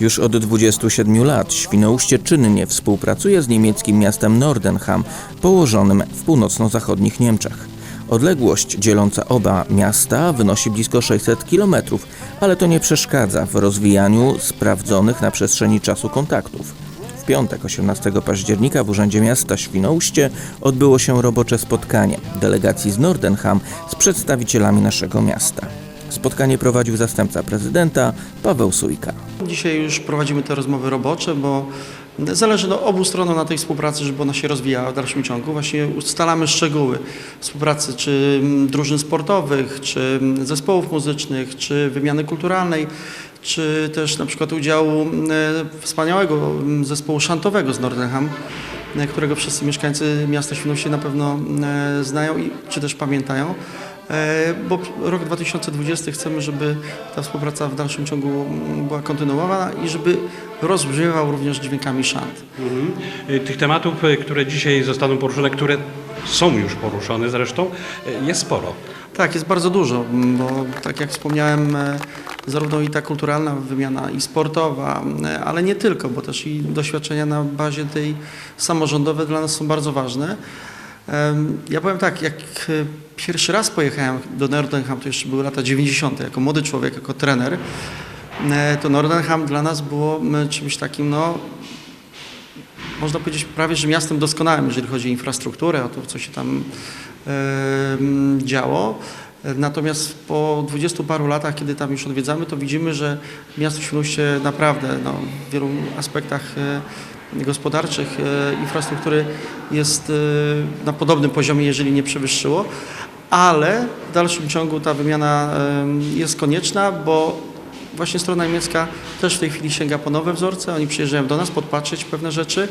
Już od 27 lat Świnoujście czynnie współpracuje z niemieckim miastem Nordenham, położonym w północno-zachodnich Niemczech. Odległość dzieląca oba miasta wynosi blisko 600 km, ale to nie przeszkadza w rozwijaniu sprawdzonych na przestrzeni czasu kontaktów. W piątek 18 października w Urzędzie Miasta Świnoujście odbyło się robocze spotkanie delegacji z Nordenham z przedstawicielami naszego miasta. Spotkanie prowadził zastępca prezydenta Paweł Sujka. Dzisiaj już prowadzimy te rozmowy robocze, bo zależy no, obu stronom na tej współpracy, żeby ona się rozwijała w dalszym ciągu. Właśnie ustalamy szczegóły współpracy, czy mm, drużyn sportowych, czy mm, zespołów muzycznych, czy wymiany kulturalnej, czy też na przykład udziału mm, wspaniałego zespołu szantowego z Nordenham, którego wszyscy mieszkańcy miasta Świnoujście na pewno znają i czy też pamiętają. E, Bo rok 2020 chcemy, żeby ta współpraca w dalszym ciągu była kontynuowana i żeby rozbrzmiewał również dźwiękami szant. Mhm. Y, Tych tematów, y, które dzisiaj zostaną poruszone, które są już poruszone zresztą, jest sporo. Tak, jest bardzo dużo, bo tak jak wspomniałem, e, zarówno i ta kulturalna wymiana, i sportowa, e, ale nie tylko, bo też i doświadczenia na bazie tej samorządowej dla nas są bardzo ważne. Ja powiem tak, jak e, pierwszy raz pojechałem do Nordenham, to jeszcze były lata 90., jako młody człowiek, jako trener, e, to Nordenham dla nas było m, czymś takim, no, można powiedzieć prawie, że miastem doskonałym, jeżeli chodzi o infrastrukturę, o to, co się tam działo. Natomiast po dwudziestu paru latach, kiedy tam już odwiedzamy, to widzimy, że miasto Świnoujście naprawdę no, w wielu aspektach e, gospodarczych, e, infrastruktury jest e, na podobnym poziomie, jeżeli nie przewyższyło, ale w dalszym ciągu ta wymiana em, jest konieczna, bo Właśnie strona niemiecka też w tej chwili sięga po nowe wzorce. Oni przyjeżdżają do nas podpatrzeć pewne rzeczy.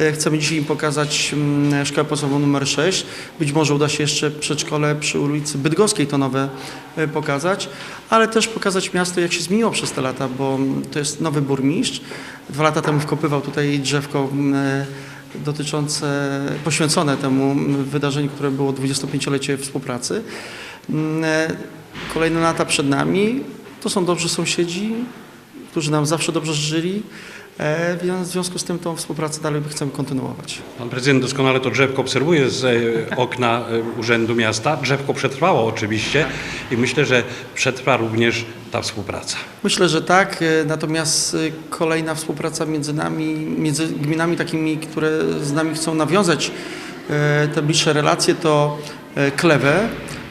E, Chcemy dzisiaj im pokazać mm, szkołę podstawową numer 6. Być może uda się jeszcze przedszkole przy ulicy Bydgoskiej to nowe e, pokazać, ale też pokazać miasto, jak się zmieniło przez te lata, bo mm, to jest nowy burmistrz. Dwa lata temu wkopywał tutaj drzewko mm, e, dotyczące, poświęcone temu wydarzeniu, które było 25-lecie współpracy. Kolejne lata przed nami. To są dobrzy sąsiedzi, którzy nam zawsze dobrze żyli. E, W związku z tym tą współpracę dalej chcemy kontynuować. Pan prezydent doskonale to drzewko obserwuje z e, okna e, Urzędu Miasta. Drzewko przetrwało oczywiście i myślę, że przetrwa również ta współpraca. Myślę, że tak, natomiast kolejna współpraca między nami, między gminami takimi, które z nami chcą nawiązać te bliższe relacje, to Klewę,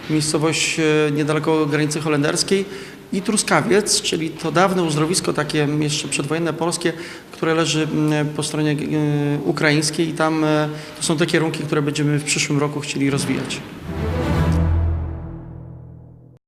miejscowość niedaleko granicy holenderskiej i Truskawiec, czyli to dawne uzdrowisko takie jeszcze przedwojenne polskie, które leży mm, po stronie e, ukraińskiej i tam e, to są te kierunki, które będziemy w przyszłym roku chcieli rozwijać.